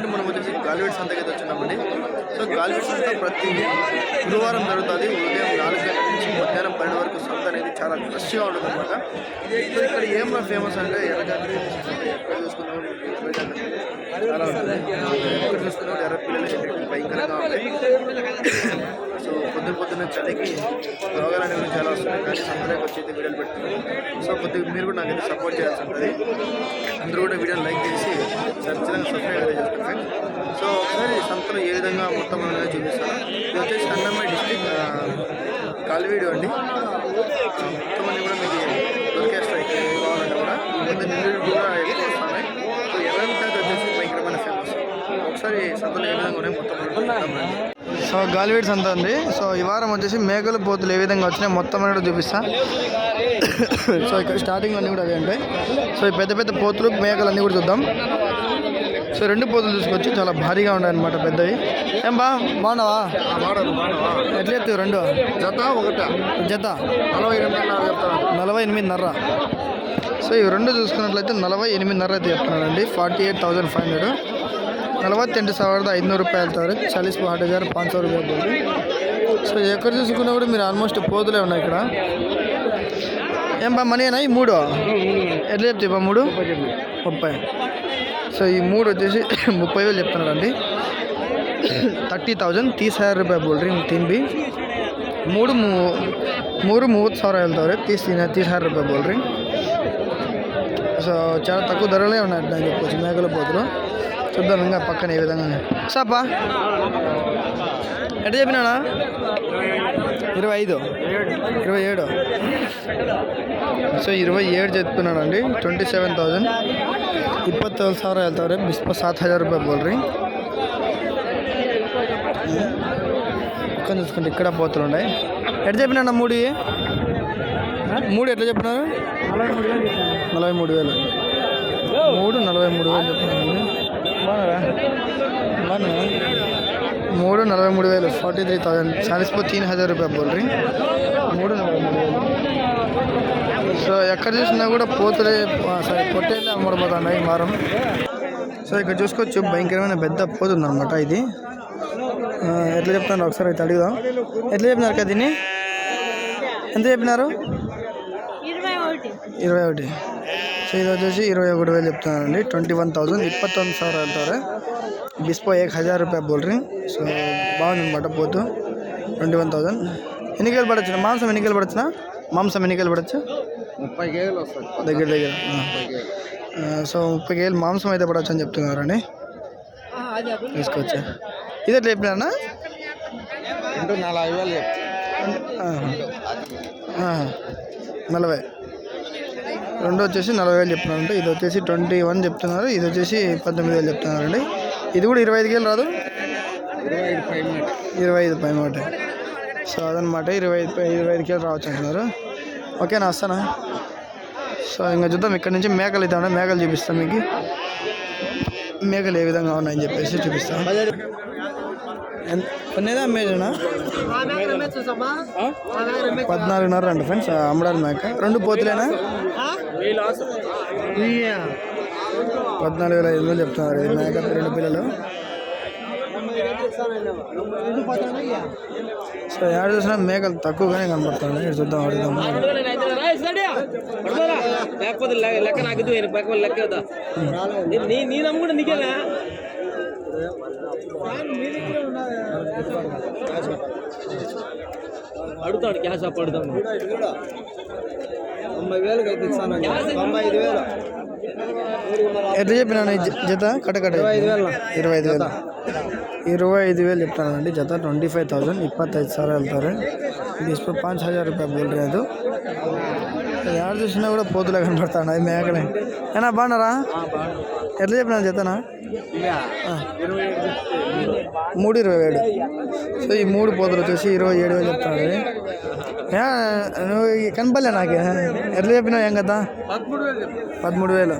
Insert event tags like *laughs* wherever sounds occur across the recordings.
Present మనం వచ్చేసి గాలివేట్ సంతకి అయితే వచ్చినామండి. సో గాలివేట్ సంత ప్రతి గురువారం జరుగుతుంది. ఉదయం నాలుగు గంటల నుంచి మధ్యాహ్నం పన్నెండు వరకు సంత అనేది చాలా రష్గా ఉంటుంది అనమాట సో ఇక్కడ ఏం ఫేమస్ అంటే ఎర్రగడ్డ ఎక్కడ చూసుకున్నాం చాలా ఉంటుంది ఎక్కడ చూసుకున్నాం ఎర్ర పిల్లలు భయంకరంగా ఉంటాయి సో పొద్దున పొద్దున్న చలికి రోగాలు అనేవి చాలా వస్తున్నాయి. కానీ సందర్భంగా వచ్చి అయితే వీడియోలు పెడుతున్నాం సో కొద్దిగా మీరు కూడా నాకైతే సపోర్ట్ చేయాల్సి ఉంటుంది. అందరూ కూడా వీడియో లైక్ చేసి ఖచ్చితంగా సబ్స్క్రైబ్ అయితే చేసుకోండి. సో ఒకసారి సంతలో ఏ విధంగా మొత్తం అనేది చూపిస్తాను. ఇది వచ్చేసి అన్నమయ్య డిస్టిక్ కాలివీడు అండి. మొత్తం అన్ని కూడా మీకు దొరికేస్తాయి. ఇక్కడ కావాలంటే కూడా. ముందు నిల్లుడు కూడా ఎక్కువ వస్తున్నాయి. సో ఎర్రగడ్డ వచ్చేసి భయంకరమైన ఫేమస్ ఒకసారి సంతలో ఏ విధంగా ఉన్నాయి మొత్తం సో గాలివేడ్ సంత ఉంది. సో ఈ వారం వచ్చేసి మేకలు పోతులు ఏ విధంగా వచ్చినాయి మొత్తం అనేది చూపిస్తా. సో ఇక్కడ స్టార్టింగ్ అన్నీ కూడా అవే ఉంటాయి. సో ఈ పెద్ద పెద్ద పోతులు మేకలు అన్నీ కూడా చూద్దాం. సో రెండు పోతులు తీసుకొచ్చి చాలా భారీగా ఉన్నాయి అనమాట పెద్దవి. ఏం బా బాగున్నావా? ఎట్లా రెండు? జత ఒకట. జత? నలభై నలభై ఎనిమిదిన్నర సో ఇవి రెండు చూసుకున్నట్లయితే నలభై ఎనిమిదిన్నర అయితే చెప్తున్నానండి forty eight thousand five hundred. నలభై ಸಾವಿರದ ಐದುನೂರು ರೂಪಾಯಿ ಹೇಳ್ತಾರೆ ಚಾಲೀಸ್ ಆಟ ಹಜಾರ್ ಪಾಂಚ್ సో ఎక్కడ చూసుకున్నా కూడా మీరు ఆల్మోస్ట్ పోతులే ఉన్నాయి ఇక్కడ. ఏం బా మనీనా ఈ మూడు? ఎట్లా చెప్తే బా మూడు? ముప్పై. సో ఈ మూడు వచ్చేసి *coughs* ముప్పై వేలు చెప్తున్నారండి థర్టీ థౌజండ్ తీస్ హజార్ రూపాయలు బోల్ రీ తీన్ మూడు మూడు మూ ಮೂರು ಮೂವತ್ತು ಸಾವಿರ ಹೇಳ್ತಾವ್ರೆ తీస్ హజార్ రూపాయలు బోల్ ಬೋಲ್ರಿ సో చాలా తక్కువ ధరలే ఉన్నాయి చెప్పొచ్చు మేకల పోతులు. చూద్దాం ఇంకా పక్కన ఏ విధంగా ఉన్నాయి. సాపా ఎట్లా చెప్పినానా ఇరవై ఐదు ఇరవై ఏడు ಸೊ ಇರುವೆ ಏಳು చెప్తున్నాడు అండి ట్వంటీ సెవెన్ థౌజండ్ ಇಪ್ಪತ್ತೇಳು ಸಾವಿರ ಹೇಳ್ತಾವ್ರೆ ಬಿಸ್ಪ ಸಾತ್ ಹಜಾರ್ ರೂಪಾಯಿ ಬೋಲ್ರಿ పక్కన చూసుకుంటే ఇక్కడ పోతులు ఉన్నాయి ఎట్లా చెప్పినా మూడు ఇవి? మూడు ఎట్లా చెప్పినారు నలభై మూడు వేలు మూడు నలభై మూడు వేలు చెప్తున్నారండి బాగున్నారా? బాగున్నా. మూడు నలభై మూడు వేలు ఫార్టీ త్రీ థౌసండ్. చాలీస్ పో తీన్ హజార్ రూపాయ బోల్ రీ. మూడు నలభై మూడు వేలు. సో ఎక్కడ చూసినా కూడా పోతులే సారీ పొట్టేళ్ళే అమ్మడిపోతున్నాయి ఈ వారం. సో ఇక్కడ చూసుకోవచ్చు భయంకరమైన పెద్ద పోతుంది అనమాట ఇది. ఎట్లా చెప్తున్నారు ఒకసారి అయితే అడుగుదాం. ఎట్లా చెప్పినారు కదా దీన్ని? ఎంత చెప్పినారు? ఇరవై ఒకటి. ఇరవై ఒకటి. సో ఇది వచ్చేసి ఇరవై ఒకటి వేలు చెప్తున్నానండి. ట్వంటీ వన్ థౌజండ్ ఇప్పత్తొమ్మిది సార్ వెళ్తారు. బిస్పో ఏక హజార్ రూపాయ ರೂಪಾಯಿ సో బాగుంది అనమాట పోతు ట్వంటీ వన్ థౌజండ్ ఎన్నికలు పడచ్చు? మాంసం ఎన్నికలు పడచ్చునా? మాంసం ఎన్నికలు పడచ్చు? ముప్పై కేజీలు వస్తాయి. దగ్గర దగ్గర. సో ముప్పై కేజీలు మాంసం అయితే పడవచ్చు అని చెప్తున్నారండి. తీసుకొచ్చా. ఇది ఎట్లా చెప్పినా నలభై వేలు నలభై. రెండు వచ్చేసి నలభై వేలు చెప్తున్నారంటే. ఇది వచ్చేసి ట్వంటీ వన్ చెప్తున్నారు. ఇది వచ్చేసి పద్దెనిమిది వేలు చెప్తున్నారండి. ఇది కూడా ఇరవై ఐదు రాదు? ఇరవై ఐదు పై మాట ఇరవై ఐదు పై మాట సో అదనమాట ఇరవై ఐదు ఇరవై ఐదు రావచ్చు అంటున్నారు. ఓకేనా వస్తానా? సో ఇంకా చూద్దాం ఇక్కడ నుంచి మేకలు ఇద్దాం మేకలు చూపిస్తాం మీకు. మేకలు ఏ విధంగా ఉన్నాయని చెప్పేసి చూపిస్తాను కొన్నేదా అమ్మేదేనా పద్నాలుగున్నర అండి ఫ్రెండ్స్ అమ్మడానికి మేక. రెండు పోతులేనా? పద్నాలుగు వేల ఐదు వందలు చెప్తున్నారు ఇది మేక రెండు పిల్లలు. సో ఏడ చూసినా మేకలు తక్కువగానే ఇక్కడ చూద్దాం అడుగుదాం లేకపోతే లెక్క నాకు లెక్క నీ నీ నమ్ముకుంటే నీకేనా? అడుగుతాడు క్యాష్ అప్ అడుగుతాం తొంభై వేలకు అయితే ఇస్తాను. తొంభై ఐదు వేలు. ఎట్లా చెప్పినాను జత? కట కట ఇరవై ఐదు వేలు. ఇరవై ఐదు వేలు. ఇరవై ఐదు వేలు చెప్తానండి. జత ట్వంటీ ఫైవ్ థౌసండ్. ఇప్పత్తైదు సార్ వెళ్తారు. इसमें पाँच హజార్ రూపాయలు బిల్ रहे ఎవరు చూసినా కూడా పోతులే కనపడతాను అది है మేకలే. ఏనా బాగున్నారా? ఎట్లా చెప్పినా జతనా? మూడు ఇరవై ఏడు. సో ఈ మూడు పోతులు వచ్చేసి ఇరవై ఏడు వేలు చెప్తాను నువ్వు కనపడలే నాకే. ఎట్లా చెప్పినావు ఏం కదా పదమూడు వేలు.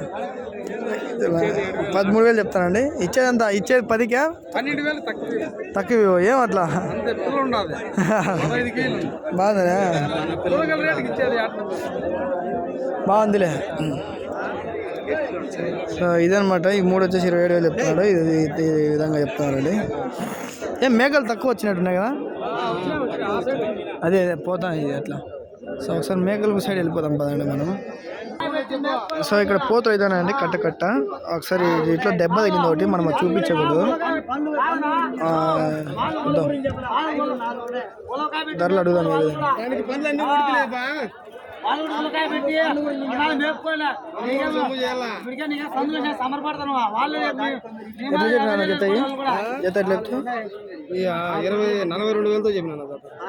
పదమూడు వేలు చెప్తానండి. ఇచ్చేదంతా ఇచ్చేది పదికా? పన్నెండు వేలు తక్కువ ఏం అట్లా? అంత ఎప్పుడు సో ఇదనమాట ఈ మూడు వచ్చేసి ఇరవై ఏడు వేలు చెప్తున్నాడు. ఇది ఈ విధంగా చెప్తున్నారండి ఏం మేకలు తక్కువ వచ్చినట్టున్నాయి కదా? అదే అదే పోతాం ఇది అట్లా. సో ఒకసారి మేకల సైడ్ వెళ్ళిపోతాం పదండి మనం. సో ఇక్కడ పోత ఇదేనండి కట్ట కట్ట. ఒకసారి ఇట్లా దెబ్బ తగిలింది ఒకటి మనం చూపించకూడదు. ధరలు అడుగుదాం వాళ్ళు ఉల్లికాయ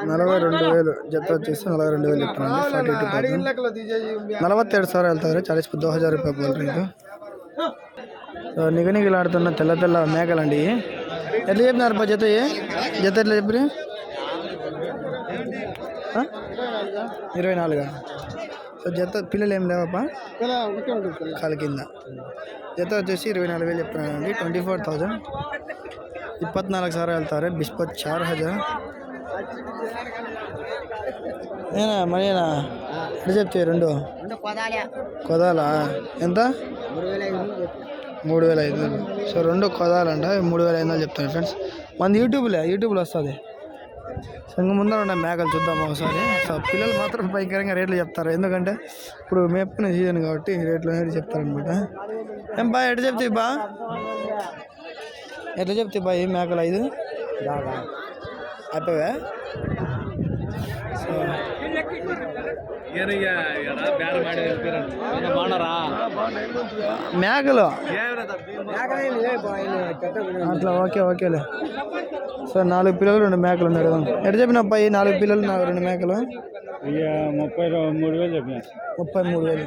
నలభై రెండు వేలు జత వచ్చేసి నలభై రెండు వేలు చెప్తున్నాను నలవత్తేడు సార్ వెళ్తారు చాలీస్ దో హజార్ రూపాయ బోల్ రేటు తెల్ల తెల్ల మేకలండి ఎట్లా చెప్పినారు జత జత ఎట్లా చెప్పి ఇరవై నాలుగా? సో జత పిల్లలు ఏం లేవా కాలు కింద. జత వచ్చేసి ఇరవై నాలుగు వేలు చెప్తున్నానండి ట్వంటీ ఫోర్ థౌజండ్. ఇప్పత్నాలుగు సార్ వెళ్తారు. బిస్పత్ చార్ హజార్. ఏనా మరేనా? ఎట్లా రెండు? కొదాలా. ఎంత? మూడు వేల ఐదు వందలు. సో రెండు కొదాలంట. మూడు వేల ఐదు వందలు చెప్తాను ఫ్రెండ్స్. మన యూట్యూబ్లే యూట్యూబ్లో వస్తుంది. సో ఇంక ముందర ఉన్న మేకలు చూద్దాం ఒకసారి. సో పిల్లలు మాత్రం భయంకరంగా రేట్లు చెప్తారు. ఎందుకంటే ఇప్పుడు మేపుకునే సీజన్ కాబట్టి రేట్లు అనేది చెప్తారనమాట ఏం బా ఎట్లా చెప్తే బా? ఎట్లా చెప్తే బా ఈ మేకలు ఐదు? అయిపోయా సో మేకలు? అట్లా ఓకే ఓకేలే. సో నాలుగు పిల్లలు రెండు మేకలు ఉన్నాయి కదా. ఎట్లా చెప్పిన అబ్బాయి? నాలుగు పిల్లలు నాకు రెండు మేకలు? ముప్పై మూడు వేలు చెప్పిన. ముప్పై మూడు వేలు.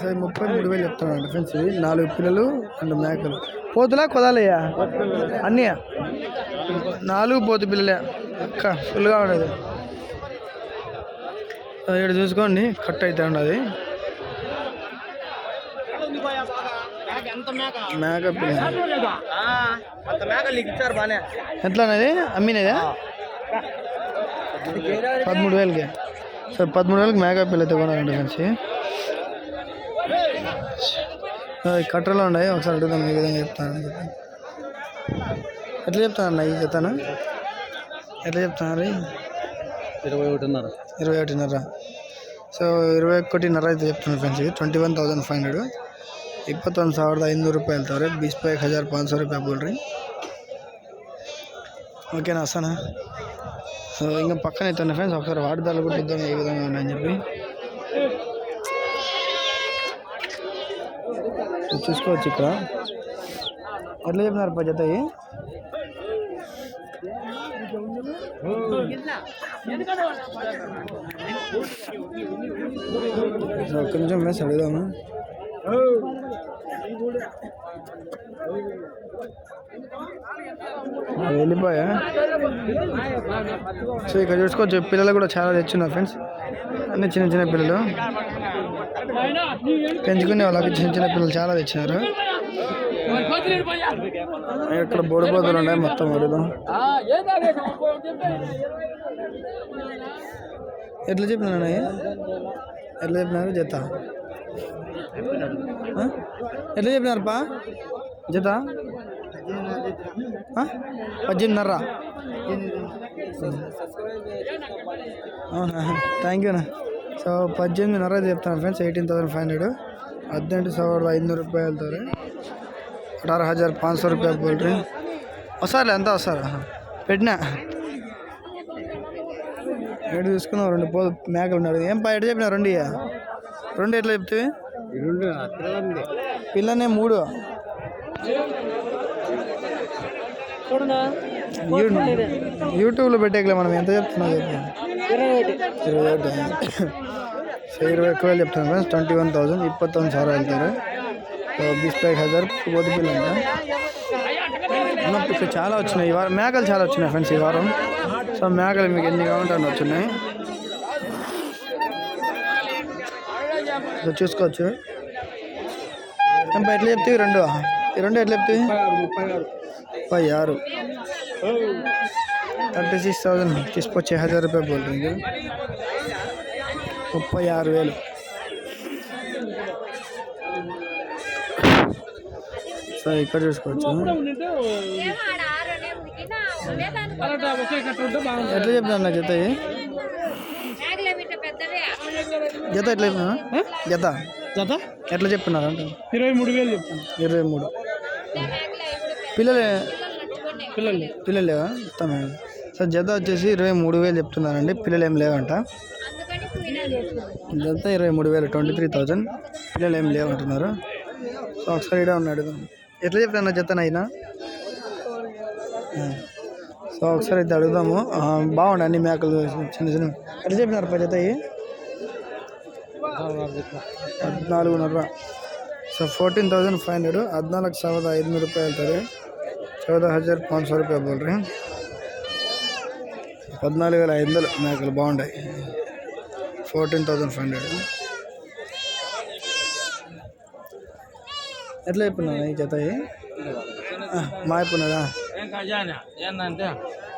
సో ఈ ముప్పై మూడు వేలు చెప్తున్నాను ఫ్రెండ్స్ ఇవి నాలుగు పిల్లలు రెండు మేకలు. పోతులా కొదాలయ్యా? అన్నీ నాలుగు పోతు పిల్లలే. అక్క ఫుల్గా ఉండదు ఇక్కడ చూసుకోండి. కట్ అయితే ఉండదు మేక? ఎట్లానది అమ్మినదా? పదమూడు వేలకి సార్ పదమూడు వేలకి మేక పిల్ల అయితే కొనాలండి మంచి కట్టలో ఉన్నాయి. ఒకసారి అడుగుదాం ఏ విధంగా చెప్తాను ఎట్లా చెప్తానన్నా ఈ చెప్తాను ఎట్లా చెప్తాను ఇరవై ఒకటిన్నర. ఇరవై ఒకటిన్నర. సో ఇరవై ఒకటిన్నర అయితే చెప్తున్నాను friends. Twenty one thousand five hundred ಇಪ್ಪತ್ತೊಂದು ಸಾವಿರದ ಐನೂರು ರೂಪಾಯಿ ಹೇಳ್ತಾವ್ರೆ ಬೀಸ್ ಪೈ ಹಜಾರ್ ಪಾಂಚ್ ಸौ ರೂಪಾಯಿ ಬೋಲ್ರಿ ఓకేనా వస్తానా సో ఇంకా పక్కన అయితే ఫ్రెండ్స్ ఒకసారి వాటిదారులు కూడా చూద్దాం ఏ విధంగా ఉన్నాయని చెప్పి ఇది చూసుకోవచ్చు ఇక్కడ ఎట్లా చెప్పినారు పద్ధతి అయ్యి సో ఒక్క నిమిషం మెస్ అడుగుదాము ఆ, వెళ్ళిపోయా? సో ఇక్కడ చూసుకోవచ్చు పిల్లలు కూడా చాలా తెచ్చున్నారు ఫ్రెండ్స్ అన్ని చిన్న చిన్న పిల్లలు. పెంచుకునే వాళ్ళకి చిన్న చిన్న పిల్లలు చాలా తెచ్చినారు. ఇక్కడ బోడిపోతులు ఉన్నాయి మొత్తం వరదు ఎట్లా చెప్పినాయి ఎట్లా చెప్పినారు? జత? ఎట్లా చెప్పినారు పా జత ఆ? పద్దెనిమిదిన్నర అవునా థ్యాంక్ యూనా సో పద్దెనిమిదిన్నర చెప్తాను friends eighteen thousand five hundred ಹದಿನೆಂಟು ಸಾವಿರದ ಐನೂರು ರೂಪಾಯಿ ಹೇಳ್ತಾರೆ ಅಠಾರ ಹಜಾರ್ ಪಾಂಚ್ ಸौ ರೂಪಾಯಿ ಬೋಲ್ರಿ వస్తారులే అంతా వస్తారు పెట్టినా ఎటు తీసుకున్నావు రెండు పో మేకలు ఉన్నాడు ఏం పా ఎటు చెప్పినా రెండు ఇయ్య? రెండు ఎట్లా చెప్తే రెండు పిల్లలంది పిల్లనే మూడు. యూట్యూబ్లో పెట్టేకలే మనం. ఎంత చెప్తున్నా ఇరవై ఇరవై ఒక్క వేలు చెప్తాను friends. Twenty one thousand. ఇప్పత్తొమ్మిది sir వెళ్తారు. సో బిస్పైట్ హజార్ పోతు పిల్లలు చాలా వచ్చినాయి. ఈ వారం మేకలు చాలా వచ్చినాయి ఫ్రెండ్స్ ఈ వారం. సో మేకలు మీకు ఎన్ని కావాలంటే వచ్చినాయి. ఇక్కడ చూసుకోవచ్చు. ఎట్లా చెప్తే రెండు? ఈ రెండు ఎట్లా చెప్తే ముప్పై ఆరు థర్టీ సిక్స్ థౌజండ్ తీసుకొచ్చి హజార్ రూపాయలు పోతుంది ముప్పై ఆరు వేలు. సో ఇక్కడ చూసుకోవచ్చు. ఎట్లా చెప్తాను నాకు చెప్తాయి జత ఎట్లా చెప్పినా జత? జత? ఎట్లా చెప్తున్నారు అంటే? ఇరవై మూడు వేలు చెప్తాను ఇరవై మూడు. పిల్లలే? పిల్లలు. పిల్లలు లేవా? తమ సో జత వచ్చేసి ఇరవై మూడు వేలు చెప్తున్నారండి. పిల్లలు ఏం లేవంట. జత ఇరవై మూడు వేలు ట్వంటీ త్రీ థౌజండ్ పిల్లలు ఏం లేవంటున్నారు. సో ఒకసారి ఇడే ఉన్నాడు. ఎట్లా చెప్తాను జత అయినా సో ఒకసారి అయితే అడుగుదాము. ఆ, బాగుండే అన్ని మేకలు. చిన్న చిన్న. ఎట్లా చెప్పినారు జత పద్నాలుగున్నర. So fourteen thousand five hundred హద్నాలుగు సవద ఐదు వందల రూపాయలు అవుతుంది చౌద హజార్ పాంచ్ సో రూపాయలు బోల్రీ పద్నాలుగు వేల ఐదు వందలు మేకలు బాగుంటాయి ఫోర్టీన్ థౌజండ్ ఫైవ్ హండ్రెడ్ ఎట్లా అయిపోయినా ఈ చేత మా అయిపోయినదా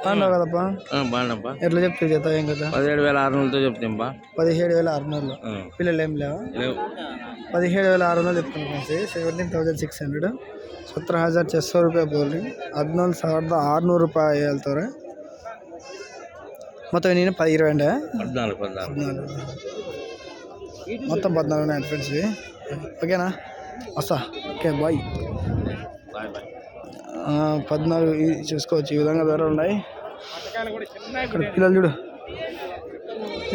బాగున్నావు కదప్పా? ఎట్లా చెప్తే చేత ఏం కదా పదిహేడు వేల ఆరు వందలతో చెప్తాంపా పదిహేడు వేల ఆరు వందలు పిల్లలు ఏం లేవా? పదిహేడు వేల ఆరు వందలు చెప్తున్నాను సెవెంటీన్ థౌజండ్ సిక్స్ హండ్రెడ్ సత్ర హజార్ చెస్సో రూపాయ ಬೋಲಿ ಹದಿನೇಳು ಸಾವಿರದ ఆరునూరు ರೂಪಾಯಿ ಹೇಳ್ತವ್ರೆ మొత్తం నేను పది ఇరవై అండి పద్నాలుగు. పద్నాలుగు. మొత్తం పద్నాలుగు ఉన్నాయి ఫ్రెండ్స్. ఓకేనా? వస్తా. Okay bye. Bye bye. పద్నాలుగు ఇది చూసుకోవచ్చు ఈ విధంగా ధర ఉన్నాయి. ఇక్కడ పిల్లలు చూడు.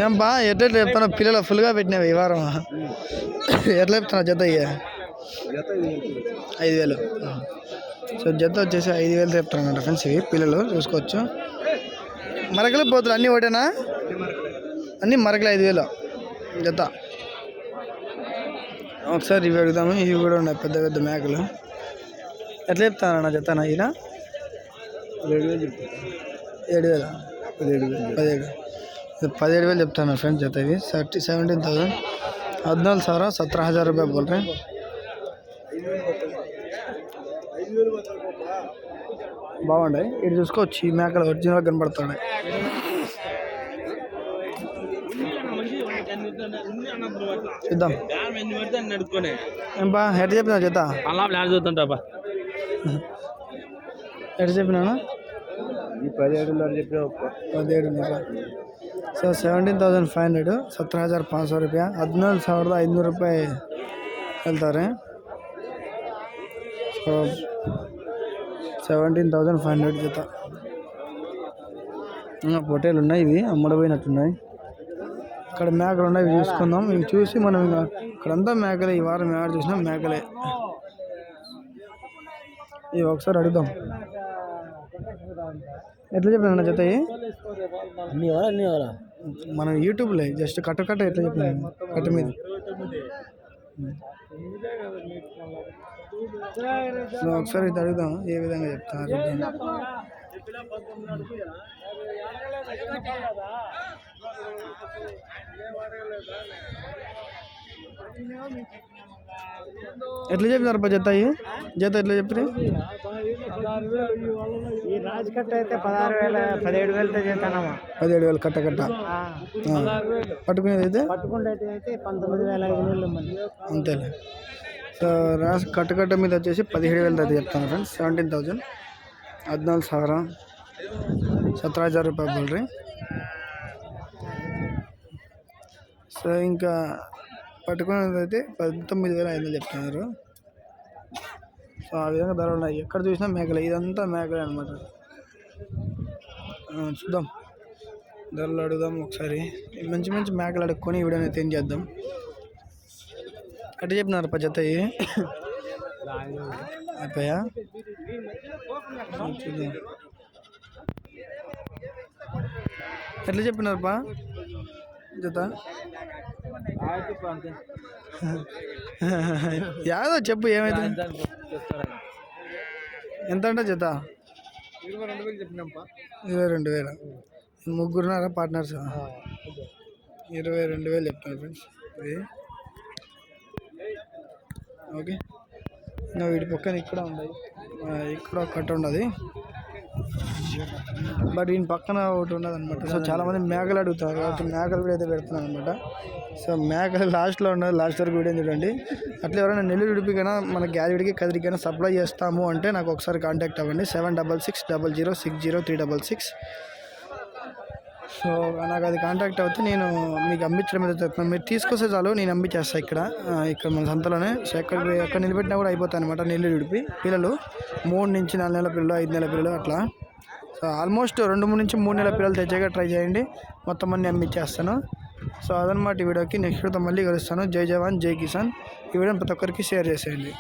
ఏం బా ఎట్లా ఎట్లా చెప్తాను పిల్లలు ఫుల్గా పెట్టినవి ఈ వారం. ఎట్లా చెప్తున్నా జత ఇయ్య ఐదు వేలు. సో జత వచ్చేసి ఐదు వేలు చెప్తాను ఫ్రెండ్స్ ఇవి పిల్లలు చూసుకోవచ్చు. మరకలు పోతులు అన్నీ ఒకటేనా? అన్నీ మరకలు ఐదు వేలు. జత. ఒకసారి ఇవి అడుగుదాము ఇవి కూడా ఉన్నాయి పెద్ద పెద్ద మేకలు. ఎట్లా చెప్తానన్నా చెప్తాను ఈయన? ఏడు వేల పదిహేడు పదిహేడు. వేలు చెప్తాను ఫ్రెండ్స్ జత ఇది. Thirty seventeen thousand. హద్నాలుగు సార్? సత్ర హజార్ రూపాయలు బోల్ రే ఇటు చూసుకోవచ్చు ఈ మేకలు ఒరిజినల్ కనపడుతున్నాయి చూద్దాం. బా ఎట్లా చెప్తున్నా చేత అలా ప్లాన్ చూద్దాం ఎట్లా చెప్పినాను పదిహేడున్నర చెప్పిన పదిహేడున్నర so seventeen thousand five hundred ಸತ್ರ ಹಜಾರ್ ಪಾಂಚ್ ಸौ ರೂಪಾಯಿ ಹದಿನಾಲ್ಕು ಸಾವಿರದ ಐದುನೂರು ರೂಪಾಯಿ ಹೇಳ್ತಾರೆ so seventeen thousand five hundred జత ఇంకా పొట్టేలు ఉన్నాయి ఇవి అమ్మడపోయినట్టున్నాయి ఇక్కడ మేకలు ఉన్నాయి ఇవి చూసుకుందాం ఇవి చూసి మనం ఇంకా ఇక్కడంతా మేకలే ఈ వారం మేడ చూసినా మేకలే ఇవి ఒకసారి అడుగుదాం. ఎట్లా చెప్పిన జత మనం యూట్యూబ్లో జస్ట్ కట్ట కట్ట ఎట్లా చెప్పిన కట్ట మీద. సో ఒకసారి ఇది అడుగుదాం ఏ విధంగా చెప్తారు? ఎట్లా చెప్పినారు పా జత జత ఎట్లా చెప్పిన ఈ రాజ్ కట్ట అయితే పదహారు వేల పదిహేడు వేలు చేస్తానమ్మా. పదిహేడు వేలు కట్ట కట్ట. పట్టుకునేది అయితే? పట్టుకునేది అయితే పంతొమ్మిది వేల ఐదు వేలు అంతేలే. సో రాజ్ కట్ట కట్ట మీద వచ్చేసి పదిహేడు వేలు అయితే చెప్తాను ఫ్రెండ్స్. Seventeen thousand. హద్నాలుగు సాగర సత్ర హజార్ రూపాయలు బల్రీ సో ఇంకా పట్టుకునేది అయితే పంతొమ్మిది వేల ఐదు వందలు చెప్తున్నారు. సో ఆ విధంగా ధరలు ఉన్నాయి. ఎక్కడ చూసినా మేకలే. ఇదంతా మేకలే అనమాట చూద్దాం. ధరలు అడుగుదాం ఒకసారి. మంచి మంచి మేకలు అడుక్కొని వీడియోని అయితే ఏం చేద్దాం. అట్లా చెప్పినారు పచ్చత్త అయిపోయా? చూద్దాం. ఎట్లా చెప్పినారు పా జత? *laughs* యాదో చెప్పు ఏమైతే ఎంత అంటే జత? ఇరవై రెండు వేలు ముగ్గురున్నారా పార్ట్నర్స్? ఇరవై రెండు వేలు చెప్తాను ఫ్రెండ్స్. ఇది. ఓకే. ఇంకా వీటి పక్కన ఇక్కడ ఆ, ఇక్కడ కట్ట ఉన్నది బట్ దీని పక్కన ఒకటి ఉన్నది అనమాట సో చాలా మంది మేకలు అడుగుతారు. కాబట్టి మేకలు కూడా అయితే పెడుతున్నాను అనమాట సో మేక *laughs* లాస్ట్లో ఉన్నది లాస్ట్ వరకు వీడియో చూడండి. అట్లా ఎవరైనా నెల్లూరు ఉడిపికైనా మన గ్యాలరీకి కదిరికైనా సప్లై చేస్తాము అంటే నాకు ఒకసారి కాంటాక్ట్ అవ్వండి. Seven double six double zero six zero three double six. So నాకు అది కాంటాక్ట్ అవుతే నేను మీకు అమ్మించడం మీద చెప్తాను మీరు తీసుకొస్తే చాలు నేను అమ్మించేస్తాను ఇక్కడ. ఇక్కడ మన సంతలోనే. సో ఎక్కడ ఎక్కడ నిలబెట్టినా కూడా అయిపోతాయి అనమాట నెల్లూరు ఉడిపి పిల్లలు. మూడు నుంచి నాలుగు నెలల పిల్లలు ఐదు నెలల పిల్లలు అట్లా. సో ఆల్మోస్ట్ రెండు మూడు నుంచి మూడు నెలల పిల్లలు తెచ్చాక ట్రై చేయండి. మొత్తం అన్ని అమ్మించేస్తాను సో అదనమాట ఈ వీడియోకి. నెక్స్ట్ వీడియోతో మళ్ళీ కలుస్తాను. జై జవాన్ జై కిసాన్. ఈ వీడియోని ప్రతి ఒక్కరికి షేర్ చేసేయండి.